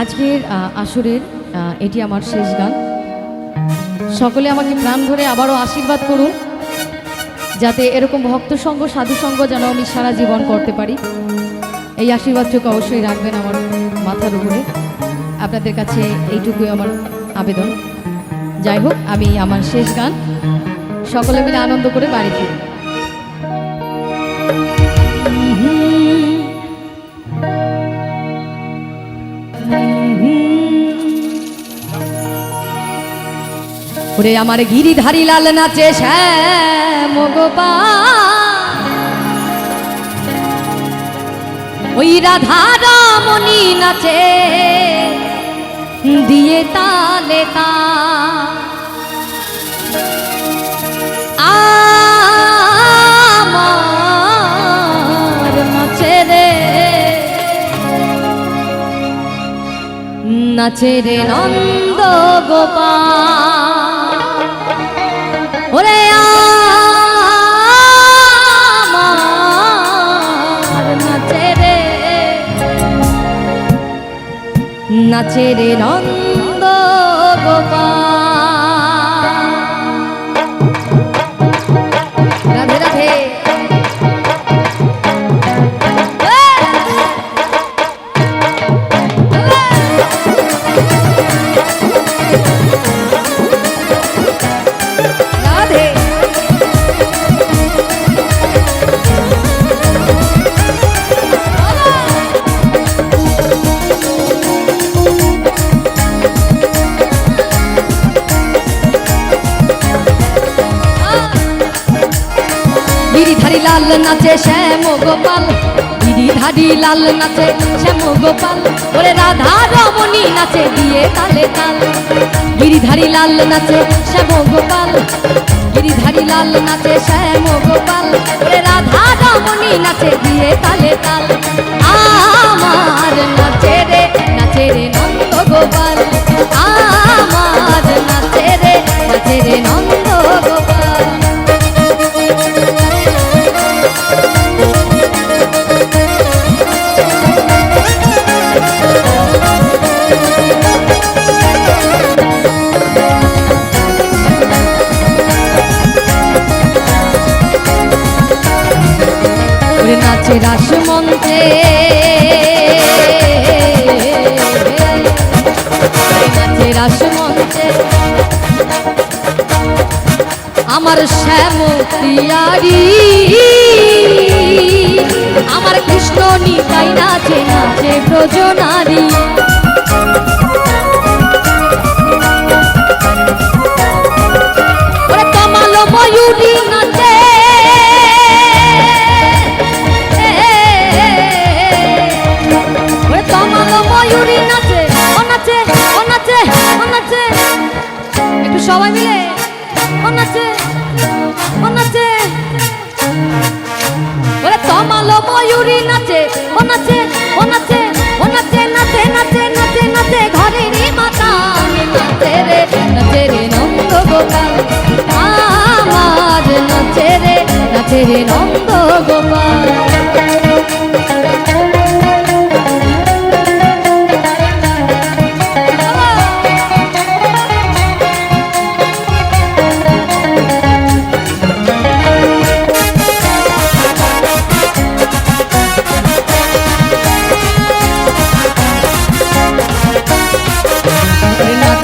আজকের আসরের এটি আমার শেষ গান। সকলে আমাকে প্রাণ ধরে আবারও আশীর্বাদ করুন, যাতে এরকম ভক্ত সঙ্গ, সাধু সঙ্গ যেন আমি সারা জীবন করতে পারি। এই আশীর্বাদটুকু অবশ্যই রাখবেন আমার মাথার উপরে। আপনাদের কাছে এইটুকুই আমার আবেদন। যাই হোক, আমি আমার শেষ গান। সকলে মিলে আনন্দ করে বাড়ি ফিরি। ওরে আমার গিরিধারী লাল নাচে শ্যাম গোপাল। ওই রাধা রমণী নাচে, দিয়ে তালে তা। নাচে রে নন্দ গোপাল। নাচে রে নন্দ গোপাল। লাল নাচে শ্যাম গোপাল। গিরিধারী লাল নাচে শ্যাম গোপাল। ওরে রাধা রমণী নাচে দিয়ে তালে তাল। গিরিধারী লাল নাচে শ্যাম গোপাল। গিরিধারী লাল নাচে শ্যাম গোপাল। ওরে রাধা রমণী নাচে দিয়ে তালে তাল। আমার নাচে রে নাচে রে নন্দ গোপাল। আমার নাচে রে নাচে রে নন্দ ওরে নাচে রাসমন্ত্রে। নাচে রাসমন্ত্রে। আমার শ্যাম তিয়ারি আমার কৃষ্ণ নিতাই নাচে নাচে ব্রজনারী। সবাই মিলে? ও নাচে ও নাচে ওরে তমালো ময়ূরী নাচে ও নাচে ও নাচে নাচে নাচে নাচে, ঘরেরই মাতা। নাচে রে নাচে রে নন্দ গোপাল। আমার নাচে রে নাচে রে নন্দ গোপাল।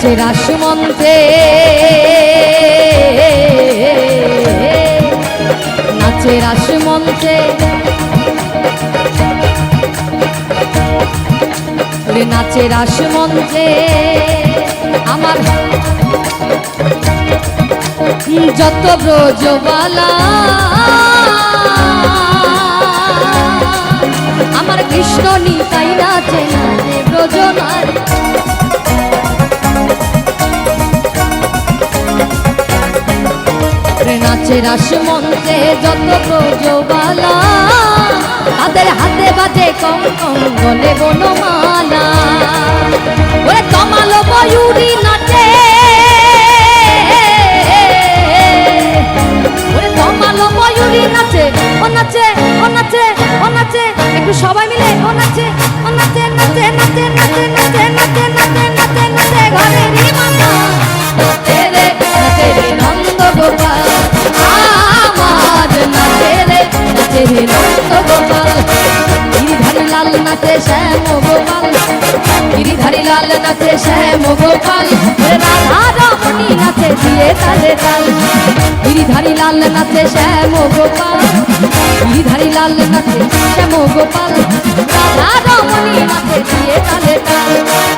নাচে রাসমন্ত্রে নাচে রাসমন্ত্রে ওরে নাচে রাসমন্ত্রে আমার যত ব্রজবালা। আমার কৃষ্ণ নিতাই নাচে নাচে ব্রজনারী নাচে রাসমন্ত্রে যত ব্রজবালা তাদের হাতে বাজে কম কম গলে বনমালা। ওরে কমালো ময়ূরী নাচে, ওরে কমালো ময়ূরী নাচে, ও নাচে ও নাচে ও নাচে। একটু সবাই রে গোপাল গিরিধারী লাল নাচে শ্যাম গোপাল গিরিধারী লাল নাচে শ্যাম গোপাল রাধা রমণী নাচে দিয়ে তালে তাল গিরিধারী লাল নাচে শ্যাম গোপাল গিরিধারী লাল নাচে শ্যাম গোপাল, রাধা রমণী নাচে দিয়ে তালে তাল।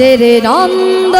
নাচে রে নন্দ